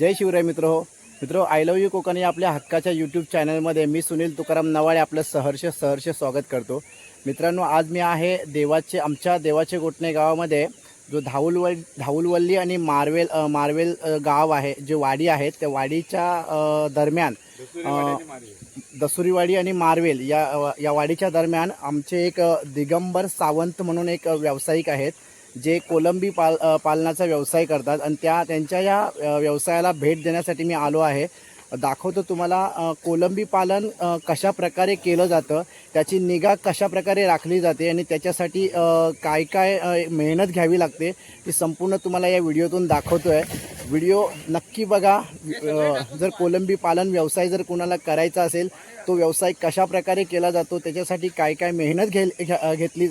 जय शिवराय मित्र हो. मित्र आय लव्ह यू कोकण या आपल्या हक्काच्या यूट्यूब चॅनलमध्ये मी सुनील तुकाराम नवाळे आपलं सहर्ष सहर्ष स्वागत करतो. मित्रांनो आज मी आहे देवाचे आमच्या देवाचे गोटणे गावामध्ये जो धाऊलवल धाऊलवल्ली आणि मार्वेल मार्वेल गाव आहे जे वाडी आहेत त्या वाडीच्या दरम्यान दसुरीवाडी आणि मार्वेल. या या वाडीच्या दरम्यान आमचे एक दिगंबर सावंत म्हणून एक व्यावसायिक आहेत जे कोलंबी पाल पालनाचा व्यवसाय करतात. आणि त्या त्यांच्या या व्यवसायाला भेट देण्यासाठी मी आलो आहे. दाखवतो तुम्हाला कोलंबी पालन कशा प्रकारे केलं जातं त्याची निगा कशा प्रकारे राखली जाते आणि त्याच्यासाठी काय काय मेहनत घ्यावी लागते ती संपूर्ण तुम्हाला या व्हिडिओतून दाखवतो आहे व्हिडिओ नक्की बघा. जर कोलंबी पालन व्यवसाय जर कोणाला करायचा असेल तो व्यवसाय कशा प्रकारे केला जातो त्याच्यासाठी काय काय मेहनत घे घेतली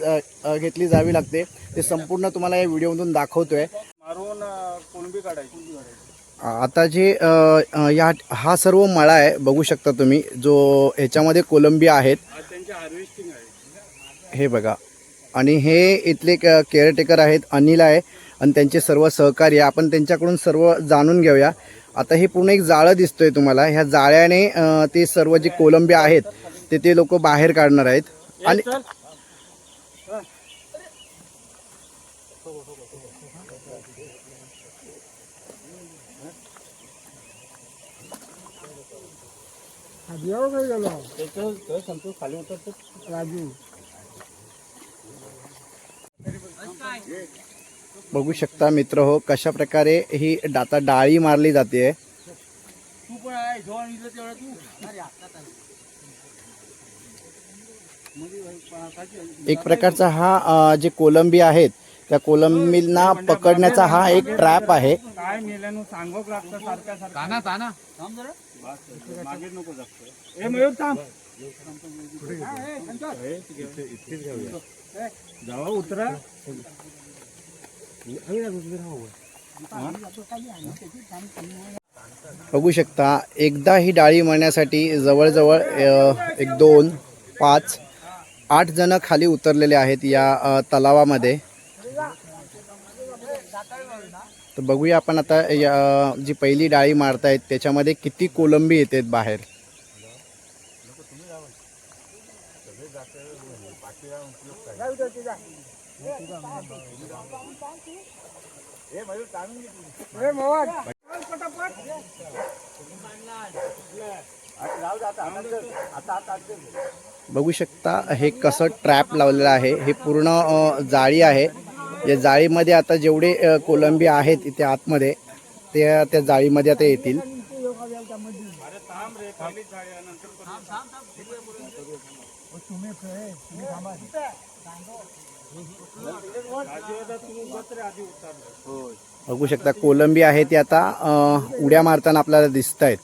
घेतली जावी लागते ते संपूर्ण तुम्हाला या व्हिडिओमधून दाखवतोय. मारून कोलंबी काढायची. आता जे या हा सर्व मळा आहे बघू शकता तुम्ही जो ह्याच्यामध्ये कोलंबी आहेत. हे बघा. आणि हे इथले क- केअरटेकर आहेत अनिल आहे आणि त्यांचे सर्व सहकारी आहे. आपण त्यांच्याकडून सर्व जाणून घेऊया. आता हे पूर्ण एक जाळं दिसतोय तुम्हाला. ह्या जाळ्याने ते सर्व जे कोलंबी आहेत ते ते लोक बाहेर काढणार आहेत. आणि चल खाली उतरतो. राजू. बघू शकता मित्र हो कशा प्रकारे ही आता डाळी मारली जाते. तू पण आहे जेव्हा इथं तेवढा तू. अरे आता एक प्रकारचा हा जे कोलंबी आहेत त्या कोलंबींना पकडण्याचा हा एक ट्रॅप आहे. काय मेल्यानं सांगोक लागतं सारख्या सारखं. ताना ताना. जावा उतरा बघू शकता एकदा ही डाळी मळण्यासाठी जवळजवळ एक दोन पाच आठ जण खाली उतरलेले आहेत या तलावामध्ये. तर बघूया आपण आता या जी पहिली डाळी मारतायत त्याच्यामध्ये किती कोलंबी येतात बाहेर? बघू शकता हे कसं ट्रॅप लावलेलं आहे हे पूर्ण जाळी आहे. या जाळीमध्ये आता जेवढे कोलंबी आहेत इथे आतमध्ये ते त्या जाळीमध्ये आता येतील. बघू शकता कोलंबी आहे ती आता उड्या मारताना आपल्याला दिसत आहेत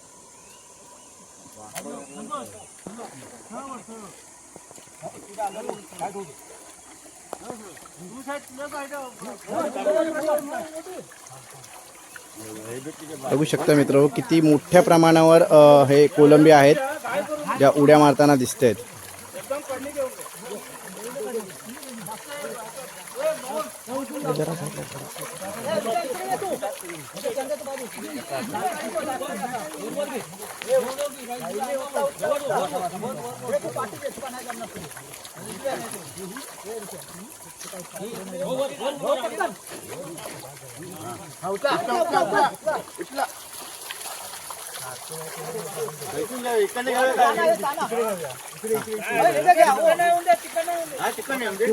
बघू शकता मित्र किती मोठ्या प्रमाणावर अ, हे कोलंबी आहेत ज्या उड्या मारताना दिसत आहेत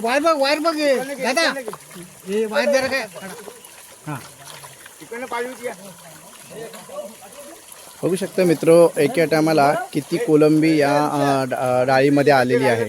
वायर बघ वायर बघ दादा हे वायर जरा काय हा. बघू शकता मित्र एका टायमाला किती कोलंबी या डाळीमध्ये आलेली आहे.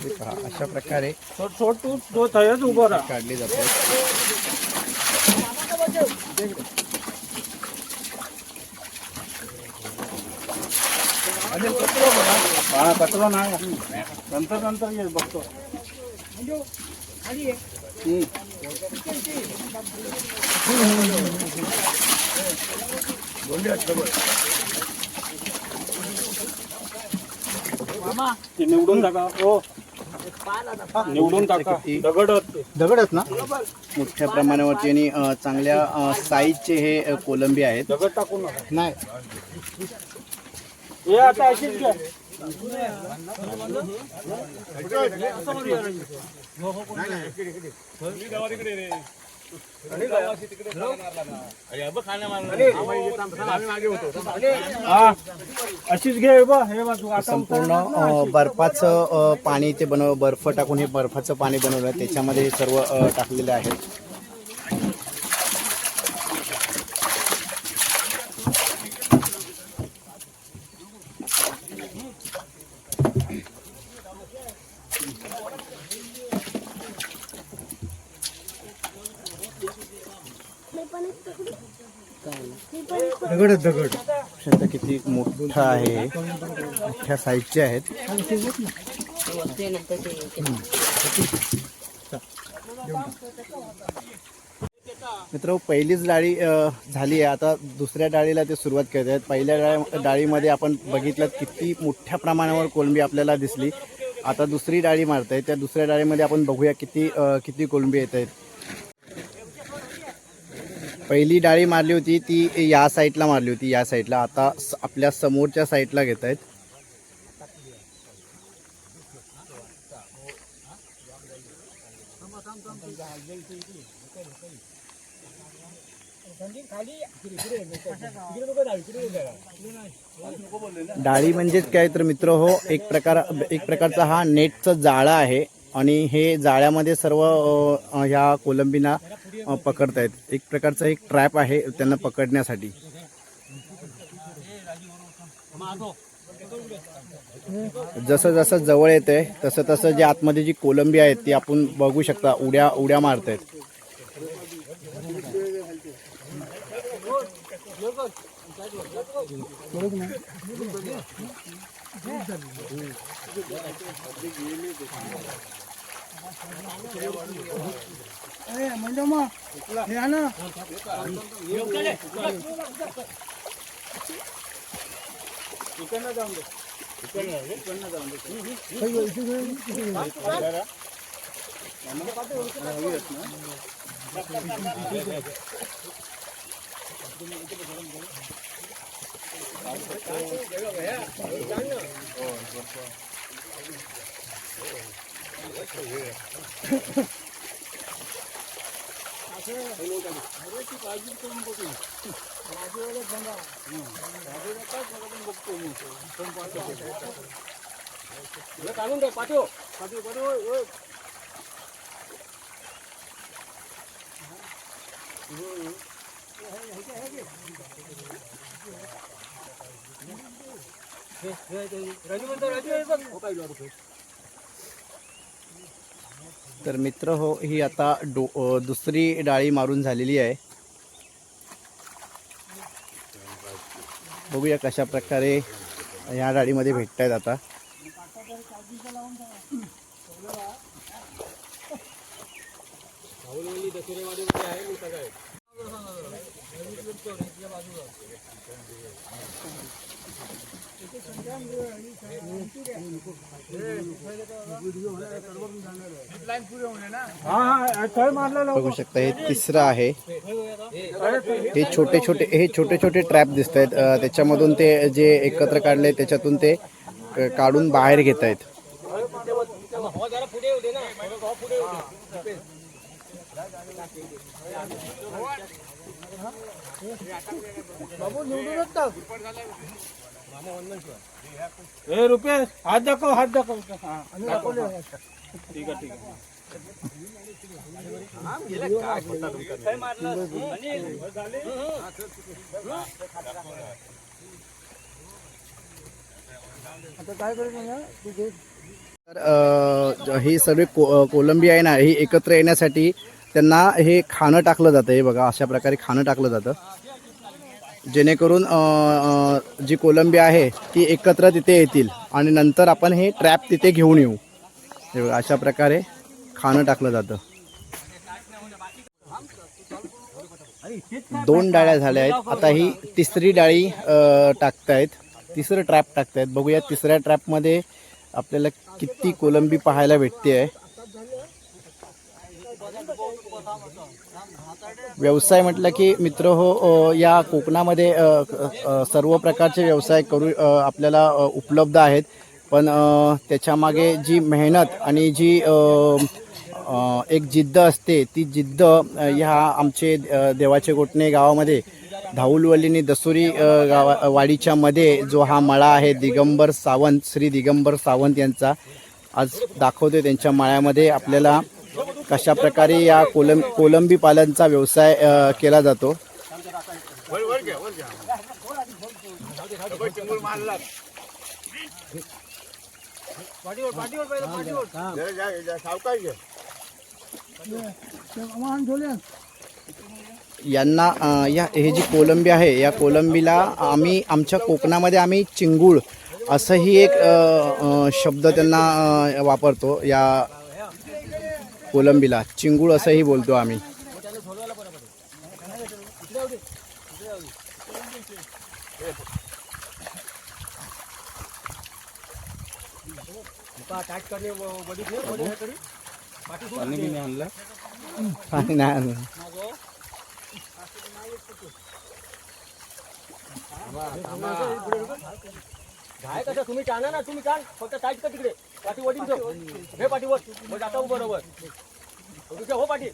हे अशा प्रकारे काढली जाते हा कचरा नाही. नंतर नंतर ये बघतो. ते निवडून टाका. हो. निवडून टाका. दगड ना? मोठ्या प्रमाणावरती आणि अ, चांगल्या अ, साईजचे हे अ, कोलंबी आहेत. दगड टाकू नका. नाही. हे आता अशीच घ्या. अशीच घे हे संपूर्ण बर्फाचं पाणी ते बनव बर्फ टाकून हे बर्फाचं पाणी बनवलं. त्याच्यामध्ये हे सर्व टाकलेले टाकलेलं आहे. दगड दगड. आता किती मोठं आहे. मोठ्या साईजचे आहेत. मित्र पहिलीच डाळी झाली आहे. आता दुसऱ्या डाळीला ते सुरुवात करत आहेत. पहिल्या डाळी डाळीमध्ये आपण बघितलं किती मोठ्या प्रमाणावर कोलंबी आपल्याला दिसली. आता दुसरी डाळी मारत आहे त्या दुसऱ्या डाळीमध्ये आपण बघूया किती किती कोलंबी येत आहेत पहिली डाळी मारली होती ती या साईडला मारली होती या साईडला. आता आपल्या समोरच्या साईडला घेत आहेत. डाळी म्हणजेच काय तर मित्र हो एक प्रकार एक प्रकारचा हा नेटचं जाळं आहे. आणि हे जाळ्यामध्ये सर्व ह्या कोलंबीना पकडतायत. एक प्रकारचा एक ट्रॅप आहे त्यांना पकडण्यासाठी. जसं जसं जवळ येते तसं तसं जे आतमध्ये जी कोलंबी आहेत ती आपण बघू शकता. उड्या उड्या मारत आहेत ఏ మండమ్మా నేను ఇక్కడ దాం ఇక్కడ ఇక్కడ దాం అయ్యో ఇది మనం పట్టు ఉరుకుతా ఓ मारतायत ए, म्हणजे मग हे आहे ना तर मित्र हो ही आता डो दुसरी डाळी मारून झालेली आहे. बघूया कशा प्रकारे या डाळीमध्ये भेटत आहेत आता. बघू शकता हे तिसरं आहे. हे छोटे छोटे हे छोटे छोटे ट्रॅप दिसत आहेत त्याच्यामधून ते जे एकत्र काढले त्याच्यातून ते काढून बाहेर घेत आहेत. बाबू निवडूनच ए रुपये हात दाखव हात दाखव. हा. दाखव. ठीक आहे ठीक आहे. तर अ, ही सर्व को अ, कोलंबी आहे ना ही एकत्र येण्यासाठी त्यांना हे खाणं टाकलं जातं. हे बघा अशा प्रकारे खाणं टाकलं जातं. जेणेकरून जी कोलंबी आहे ती एकत्र तिथे येतील. आणि नंतर आपण हे ट्रॅप तिथे घेऊन येऊ. अशा प्रकारे खाणं टाकलं जातं. दोन डाळ्या झाल्या आहेत. आता ही तिसरी डाळी टाकतायत. तिसरं ट्रॅप टाकतायत. बघूया तिसऱ्या ट्रॅपमध्ये आपल्याला किती कोलंबी पाहायला भेटते आहे व्यवसाय म्हटलं की मित्र हो या कोकणामध्ये सर्व प्रकारचे व्यवसाय करू आपल्याला उपलब्ध आहेत. पण त्याच्यामागे जी मेहनत आणि जी एक जिद्द असते ती जिद्द ह्या आमचे देवाचे गोटणे गावामध्ये धाऊलवल्लीनी दसुरी गावा वाडीच्या मध्ये जो हा मळा आहे दिगंबर सावंत श्री दिगंबर सावंत यांचा आज दाखवतोय त्यांच्या मळ्यामध्ये आपल्याला कशा प्रकारे या कोलं कोलंबी पालनचा व्यवसाय केला जातो? यांना या हे जी कोलंबी आहे या कोलंबीला आम्ही आमच्या कोकणामध्ये आम्ही चिंगूळ असंही एक शब्द त्यांना वापरतो. या कोलंबीला चिंगूळ असंही बोलतो आम्ही पाणी नाही आणलं. काय कसं? तुम्ही टाणा ना तुम्ही टाण फक्त टाईट कर तिकडे. पाठी वडील हे पाठी वर. मग आता उभं बरोबर तुझ्या हो पाठी.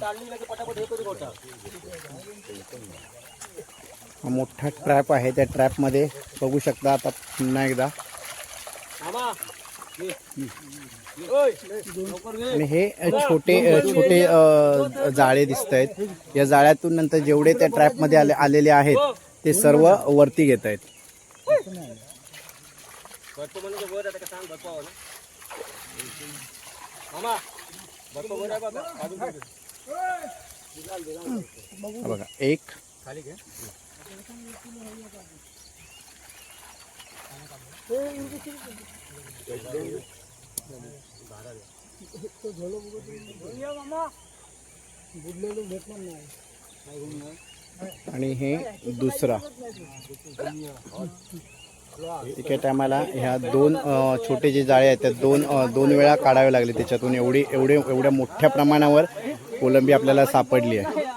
टाळली की पटापट करू गोटा मोठा ट्रॅप आहे त्या ट्रॅपमध्ये बघू शकता आता पुन्हा एकदा. आणि हे छोटे छोटे जाळे दिसत आहेत या जाळ्यातून नंतर जेवढे त्या ट्रॅपमध्ये आले आलेले आहेत ते सर्व वरती घेत आहेत. भरतो म्हणजे आणि हे दुसरा. एका टायमाला ह्या दोन छोटे जे जाळे आहेत त्या दोन दोन वेळा काढावे लागले. त्याच्यातून एवढी एवढे एवढ्या मोठ्या प्रमाणावर कोलंबी आपल्याला सापडली आहे.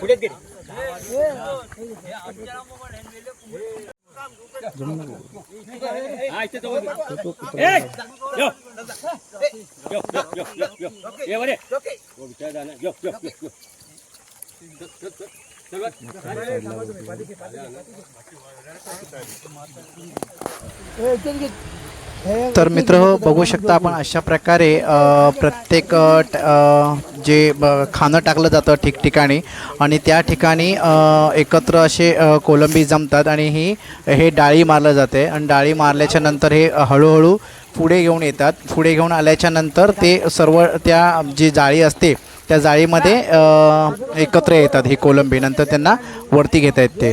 पुढे घे तर मित्र बघू शकता आपण अशा प्रकारे प्रत्येक ट- जे ब- खाणं टाकलं जातं ठिकठिकाणी आणि त्या ठिकाणी एकत्र असे कोलंबी जमतात आणि ही हे डाळी मारलं जाते आणि डाळी मारल्याच्या नंतर हे हळूहळू पुढे घेऊन येतात. पुढे घेऊन आल्याच्यानंतर ते सर्व त्या जी जाळी असते त्या जाळीमध्ये एकत्र येतात ही कोलंबी. नंतर त्यांना वरती घेता ते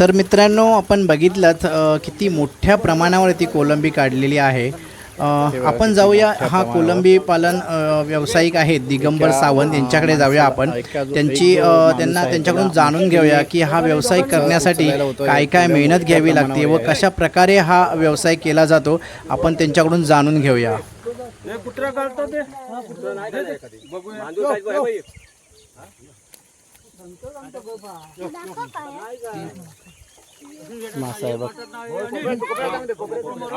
तर मित्रांनो आपण बघितलं किती मोठ्या प्रमाणावर ती कोलंबी काढलेली आहे. आपण जाऊया. हा कोलंबी पालन व्यावसायिक आहेत. दिगंबर सावंत यांच्याकडे जाऊया आपण. त्यांची त्यांना त्यांच्याकडून जाणून घेऊया की हा व्यवसाय करण्यासाठी काय काय मेहनत घ्यावी लागते व कशा प्रकारे हा व्यवसाय केला जातो आपण त्यांच्याकडून जाणून घेऊया. ते? मासा आहे बघ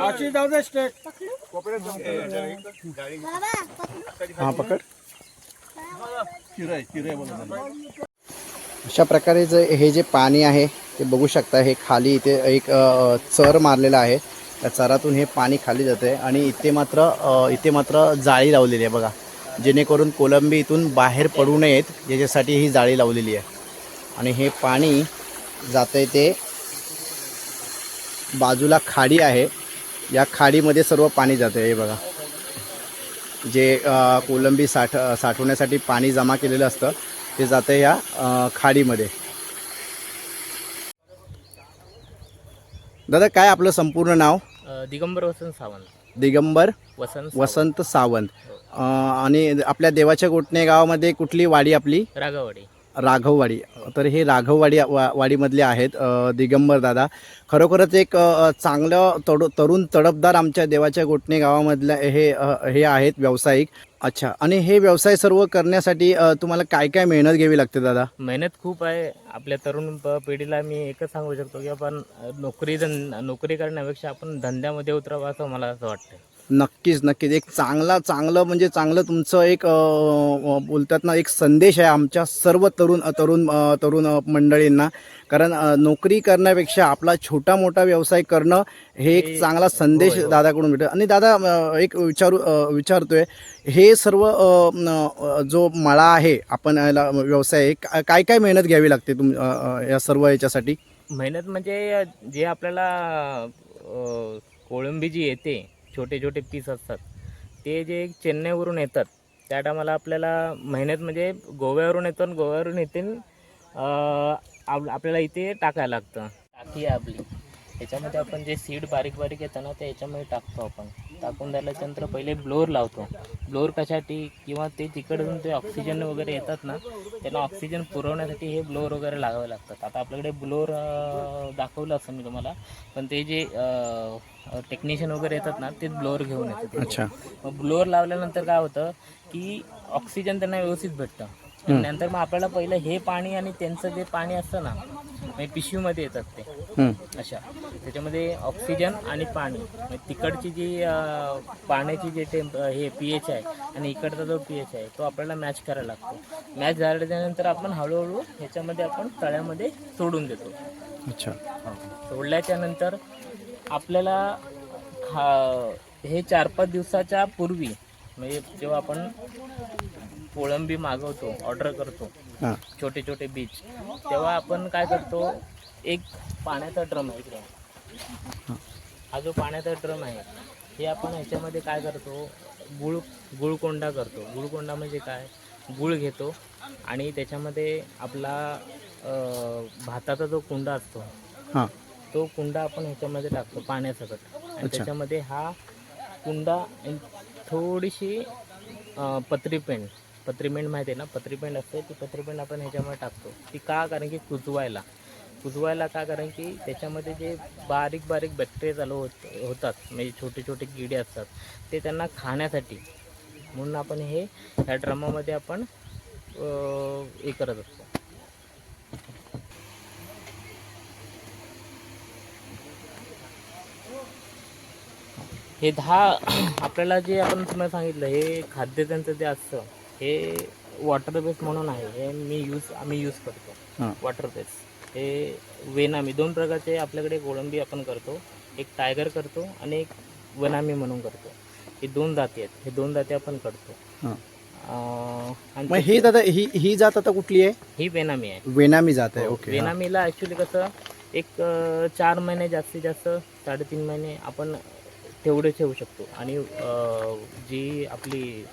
अशी जाऊ दे स्टेट हा पकड. अशा प्रकारे जे हे जे पाणी आहे ते बघू शकता हे खाली इथे एक चर मारलेला आहे. त्या चरातून हे पाणी खाली जाते आणि इथे मात्र इथे मात्र जाळी लावलेली आहे बघा. जेणेकरून कोलंबी इथून बाहेर पडू नयेत याच्यासाठी ही जाळी लावलेली आहे. आणि हे पाणी जातं ते बाजूला खाडी आहे. या खाडीमध्ये सर्व पाणी जातं हे बघा. जे कोलंबी साठ साठवण्यासाठी पाणी जमा केलेलं असतं ते जातं या खाडीमध्ये. दादा काय आपलं संपूर्ण नाव? दिगंबर वसंत सावंत. दिगंबर वसंत वसंत सावंत. अ, आणि आपल्या देवाच्या गोटणे गावामध्ये कुठली वाडी आपली. रागावाडी. राघववाडी. तर हे राघववाडी वा वाडीमधले आहेत दिगंबर दादा. खरोखरच एक चांगलं तडू तरुण तडपदार आमच्या देवाच्या गोटणे गावामधल्या हे हे आहेत व्यावसायिक. अच्छा आणि हे व्यवसाय सर्व करण्यासाठी तुम्हाला काय काय मेहनत घ्यावी लागते दादा? मेहनत खूप आहे. आपल्या तरुण प- पिढीला मी एकच सांगू शकतो की आपण नोकरी धन नोकरी करण्यापेक्षा आपण धंद्यामध्ये उतरावं असं मला असं वाटतं नक्कीच नक्कीच. एक चांगला चांगलं म्हणजे चांगलं तुमचं एक बोलतात ना एक संदेश आहे आमच्या सर्व तरुण तरुण तरुण मंडळींना. कारण नोकरी करण्यापेक्षा आपला छोटा मोठा व्यवसाय करणं हे एक चांगला संदेश. दादाकडून भेटतो. आणि दादा एक विचारू विचारतोय हे सर्व जो मळा आहे आपण याला व्यवसाय काय काय मेहनत घ्यावी लागते तुम या सर्व याच्यासाठी? मेहनत म्हणजे जे आपल्याला कोळंबी जी येते छोटे छोटे पीस असतात. ते जे चेन्नईवरून येतात त्या टायमाला आपल्याला मेहनत म्हणजे गोव्यावरून येतो आणि गोव्यावरून येते आप आपल्याला इथे टाकायला लागतं. टाकी आहे आपली. याच्यामध्ये आपण जे सीड बारीक बारीक येतं ना ते याच्यामध्ये टाकतो आपण. टाकून झाल्याच्यानंतर पहिले ब्लोअर लावतो. ब्लोअर कशासाठी? किंवा ते तिकडून ते ऑक्सिजन वगैरे येतात ना त्यांना ऑक्सिजन पुरवण्यासाठी हे ब्लोअर वगैरे लागावे लागतात. आता आपल्याकडे ब्लोअर दाखवलं असं मी तुम्हाला पण ते जे टेक्निशियन वगैरे येतात ना ते ब्लोअर घेऊन येतात. अच्छा. मग ब्लोअर लावल्यानंतर काय होतं की ऑक्सिजन त्यांना व्यवस्थित भेटतं. नंतर मग आपल्याला पहिलं हे पाणी आणि त्यांचं जे पाणी असतं ना म्हणजे पिशवीमध्ये येतात ते. अशा त्याच्यामध्ये ऑक्सिजन आणि पाणी. म्हणजे तिकडची जी पाण्याची जे टेम्प हे पी एच आहे आणि इकडचा जो पी एच आहे तो आपल्याला मॅच करायला लागतो. मॅच झाल्याच्यानंतर आपण हळूहळू ह्याच्यामध्ये आपण तळ्यामध्ये सोडून देतो. अच्छा. सोडल्याच्या नंतर आपल्याला खा हे चार पाच दिवसाच्या पूर्वी म्हणजे जेव्हा आपण कोळंबी मागवतो ऑर्डर करतो हां. छोटे छोटे बीच तेव्हा आपण काय करतो एक पाण्याचा ड्रम आहे इकडे. हा जो पाण्याचा ड्रम आहे हे आपण ह्याच्यामध्ये काय करतो? गुळ गुळकोंडा करतो. गुळकोंडा म्हणजे काय? गुळ घेतो आणि त्याच्यामध्ये आपला भाताचा जो कुंडा असतो हां. तो कुंडा आपण ह्याच्यामध्ये टाकतो पाण्यासकट. आणि अच्छा. त्याच्यामध्ये हा कुंडा आणि थोडीशी अं, पत्री पेंड. पत्री पेंड माहिती आहे ना? पत्री पेंड असते. ती पत्री पेंड आपण ह्याच्यामध्ये टाकतो. ती का? कारण की कुजवायला. कुजवायला का कारण की त्याच्यामध्ये जे बारीक बारीक बॅक्टेरिया चालू होत होतात म्हणजे छोटे छोटे किडे असतात ते त्यांना खाण्यासाठी. म्हणून आपण हे ह्या ड्रमामध्ये आपण हे करत असतो. हे दहा आपल्याला जे आपण तुम्हाला सांगितलं हे खाद्य त्यांचं जे असतं हे वॉटर बेस म्हणून आहे. हे मी यूज आम्ही यूज करतो. वॉटर बेस हे वेनामी दोन प्रकारचे आपल्याकडे कोळंबी आपण करतो. एक टायगर करतो आणि एक वनामी म्हणून करतो. हे दोन जाती आहेत. हे दोन जाती आपण करतो. हां. अं, आणि मग ही दादा ही ही जात आता कुठली आहे? ही वेनामी आहे. वेनामी जात आहे. हो, ओके हा. वेनामीला ॲक्च्युली कसं एक अं, चार महिने जास्तीत जास्त साडेतीन महिने आपण तेवढे ठेवू शकतो. आणि अं, जी आपली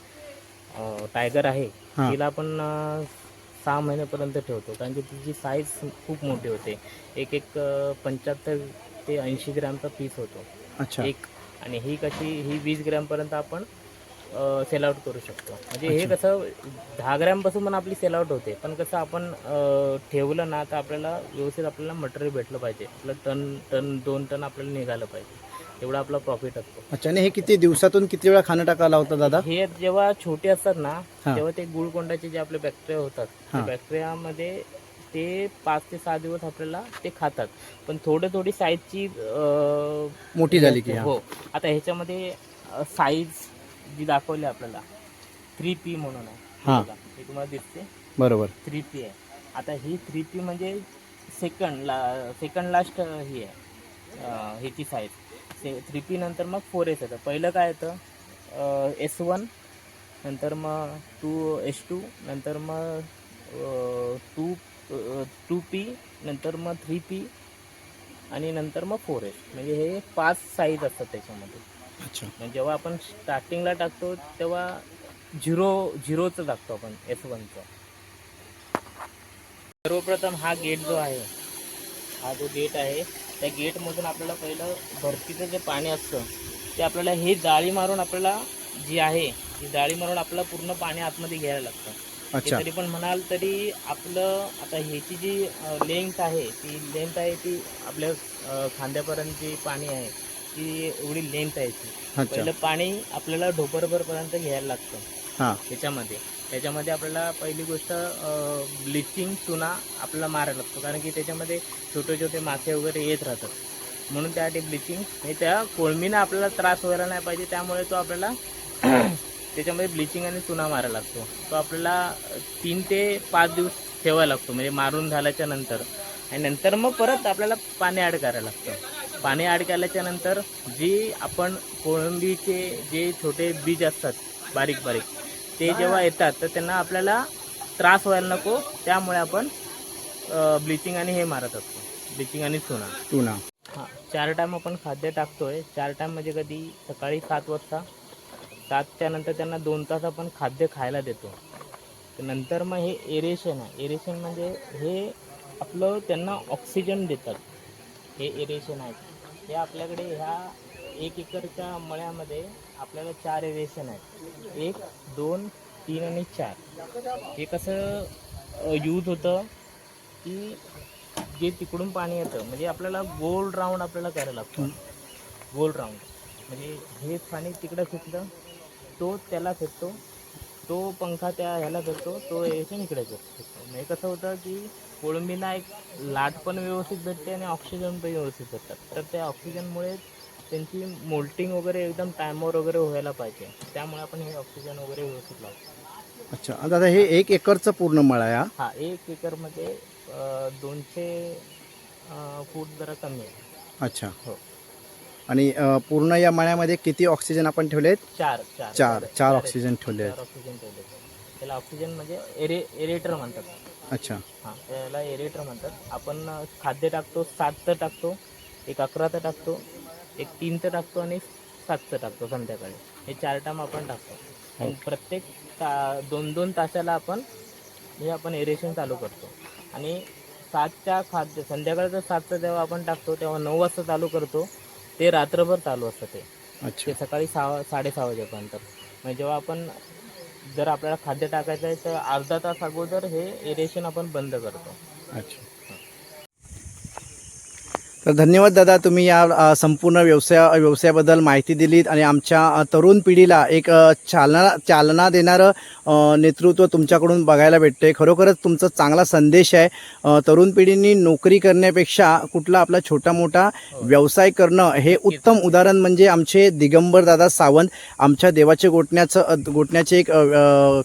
अं, टायगर आहे हां. तिला आपण अं, सहा महिन्यापर्यंत ठेवतो. कारण की तिची साईज खूप मोठी होते. एक एक पंच्याहत्तर ते ऐंशी ग्रॅमचा पीस होतो. अच्छा. एक. आणि ही कशी ही वीस ग्रॅमपर्यंत आपण सेल आउट करू शकतो. म्हणजे हे कसं दहा ग्रॅमपासून पण आपली सेल आउट होते. पण कसं आपण ठेवलं ना तर आपल्याला व्यवस्थित आपल्याला मटेरियल भेटलं पाहिजे. आपलं टन टन दोन टन आपल्याला निघालं पाहिजे. एवढा आपला प्रॉफिट असतो. अच्छा आणि हे किती दिवसातून किती वेळा खाणं टाकायला होतं दादा? हे जेव्हा छोटे असतात ना हा. तेव्हा ते गुळकोंडाचे जे आपले बॅक्टेरिया होतात हा. बॅक्टेरियामध्ये ते पाच ते सहा दिवस आपल्याला ते खातात. पण थोडं थोडी साईजची मोठी झाली की हा. हो. आता ह्याच्यामध्ये साईज जी दाखवली आपल्याला थ्री पी म्हणून आहे. हा. बघा, हे तुम्हाला दिसते. बरोबर. थ्री पी आहे. आता ही थ्री पी म्हणजे सेकंड ला सेकंड लास्ट ही आहे. अं, ह्याची साईज से थ्री पी नंतर मग फोर एस येतं पहिलं काय येतं एस वन नंतर मग टू एस टू नंतर मग टू टू पी नंतर मग थ्री पी आणि नंतर मग फोर एस म्हणजे हे पाच साईज असतात त्याच्यामध्ये. अच्छा. म्हणजे जेव्हा आपण स्टार्टिंगला टाकतो तेव्हा झिरो झिरोचं टाकतो आपण एस वनचं सर्वप्रथम हा गेट जो आहे हा जो गेट आहे त्या गेटमधून आपल्याला पहिलं भरतीचं जे पाणी असतं ते आपल्याला हे जाळी मारून आपल्याला जी आहे ती जाळी मारून आपल्याला पूर्ण पाणी आतमध्ये घ्यायला लागतं. ते अच्छा. तरी पण म्हणाल तरी आपलं आता ह्याची जी लेंथ आहे ती लेंथ आहे ती आपल्या अ, खांद्यापर्यंत जी पाणी आहे ती एवढी लेंथ आहे ती. अच्छा. पहिलं पाणी आपल्याला ढोपरभरपर्यंत घ्यायला लागतं. हां. त्याच्यामध्ये त्याच्यामध्ये आपल्याला पहिली गोष्ट ब्लिचिंग चुना आपल्याला मारायला लागतो. कारण की त्याच्यामध्ये छोटे छोटे मासे वगैरे येत राहतात. म्हणून त्यासाठी ब्लिचिंग हे त्या कोळमीनं आपल्याला त्रास व्हायला नाही पाहिजे. त्यामुळे तो आपल्याला त्याच्यामध्ये ब्लिचिंग आणि चुना मारायला लागतो. तो आपल्याला तीन ते पाच दिवस ठेवायला लागतो. म्हणजे मारून झाल्याच्यानंतर. आणि नंतर मग परत आपल्याला पाणी ॲड करायला लागतं. पाणी ॲड केल्याच्यानंतर जी आपण कोळंबीचे जे छोटे बीज असतात बारीक बारीक. ते जेव्हा येतात तर त्यांना आपल्याला त्रास व्हायला नको. त्यामुळे आपण ब्लिचिंग आणि हे मारत असतो. ब्लिचिंग आणि चुना. तू ना हां. चार टाईम आपण खाद्य टाकतोय. चार टाईम म्हणजे कधी सकाळी सात वाजता. सातच्या नंतर त्यांना दोन तास आपण खाद्य खायला देतो. तर नंतर मग हे एरेशन आहे. एरेशन म्हणजे हे आपलं त्यांना ऑक्सिजन देतात. हे एरेशन आहे. हे आपल्याकडे ह्या एक एकरच्या मळ्यामध्ये आपल्याला चार एरेशन आहेत. एक दोन तीन आणि चार. हे कसं यूज होतं की जे तिकडून पाणी येतं म्हणजे आपल्याला गोल राऊंड आपल्याला करायला लागतं. गोल राऊंड म्हणजे हे पाणी तिकडं फेकलं तो त्याला फेकतो तो पंखा त्या ह्याला फेकतो तो एरेशन इकडे फेकतो. म्हणजे कसं होतं की कोळंबीना एक लाट पण व्यवस्थित भेटते आणि ऑक्सिजन पण व्यवस्थित भेटतात. तर त्या ऑक्सिजनमुळे त्यांची मोल्टिंग वगैरे एकदम टायमवर वगैरे व्हायला पाहिजे. त्यामुळे आपण हे ऑक्सिजन वगैरे व्यवस्थित लावतो अच्छा आणि दादा हे एक एकरचं पूर्ण मळा आहे हा? हा एक एकरमध्ये अं, दोनशे अं, फूट जरा कमी आहे. अच्छा. हो. आणि अ, पूर्ण या मळ्यामध्ये किती ऑक्सिजन आपण ठेवलेत? चार चार. चार चार ऑक्सिजन ठेवले आहेत चार ऑक्सिजन ठेवले त्याला ऑक्सिजन म्हणजे एरे एरेटर म्हणतात. अच्छा. हां त्याला एरेटर म्हणतात. आपण अं, खाद्य टाकतो सातचं टाकतो एक अकराचं टाकतो एक तीनचं टाकतो आणि सातचं टाकतो संध्याकाळी. हे चार टाइम आपण टाकतो. आणि प्रत्येक ता दोन दोन तासाला आपण हे आपण एरेशन चालू करतो. आणि सातच्या खाद्य संध्याकाळचं सातचं जेव्हा आपण टाकतो तेव्हा नऊ वाजता चालू करतो. ते रात्रभर चालू असतं ते. अच्छा. ते सकाळी सहा साडेसहा वाजेपर्यंत. म्हणजे जेव्हा आपण जर आपल्याला खाद्य टाकायचं आहे तर अर्धा तास अगोदर हे एरेशन आपण बंद करतो. अच्छा. तर धन्यवाद दादा तुम्ही या संपूर्ण व्यवसाय व्यवसायाबद्दल माहिती दिलीत आणि आमच्या तरुण पिढीला एक चालना चालना देणारं नेतृत्व तुमच्याकडून बघायला भेटते खरोखरच तुमचा चांगला संदेश आहे. तरुण पिढींनी नोकरी करण्यापेक्षा कुठला आपला छोटा मोठा व्यवसाय करणं हे उत्तम उदाहरण म्हणजे आमचे दिगंबर दादा सावंत आमच्या देवाचे गोठण्याचं गोठण्याचे एक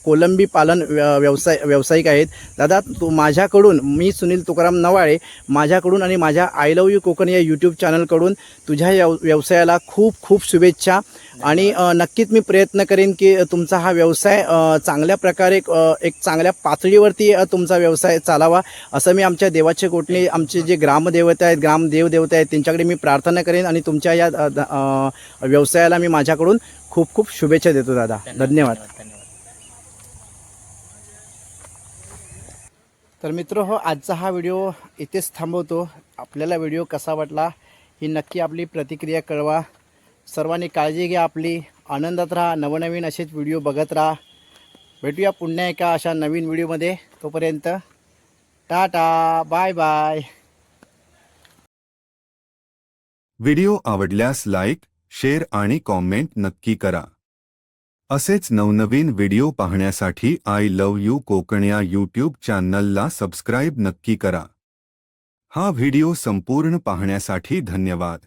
कोलंबी पालन व्यवसाय व्यावसायिक आहेत. दादा तू माझ्याकडून मी सुनील तुकाराम नवाळे माझ्याकडून आणि माझ्या आय लव्ह यू कोकण या यूट्यूब चॅनलकडून तुझ्या या व्यवसायाला खूप खूप शुभेच्छा. आणि नक्कीच मी प्रयत्न करेन की तुमचा हा व्यवसाय चांगल्या प्रकारे एक चांगल्या पातळीवरती तुमचा व्यवसाय चालावा असं मी आमच्या देवाचे गोठणे आमचे जे ग्रामदेवता आहेत ग्रामदेव देवता आहेत त्यांच्याकडे मी प्रार्थना करेन आणि तुमच्या या व्यवसायाला मी माझ्याकडून खूप खूप शुभेच्छा देतो दादा. धन्यवाद. धन्यवाद. तर मित्र हो आजचा हा व्हिडिओ इथेच थांबवतो. आपल्याला व्हिडिओ कसा वाटला ही नक्की आपली प्रतिक्रिया कळवा. सर्वांनी काळजी घ्या आपली आनंदात राहा नवनवीन असेच व्हिडिओ बघत राहा. भेटूया पुन्हा एका अशा नवीन व्हिडिओमध्ये. तोपर्यंत टाटा बाय बाय. व्हिडिओ आवडल्यास लाईक शेअर आणि कॉमेंट नक्की करा. असेच नवनवीन व्हिडिओ पाहण्यासाठी आय लव यू कोकण या यूट्यूब चॅनलला सबस्क्राईब नक्की करा. हा व्हिडिओ संपूर्ण पाहण्यासाठी धन्यवाद.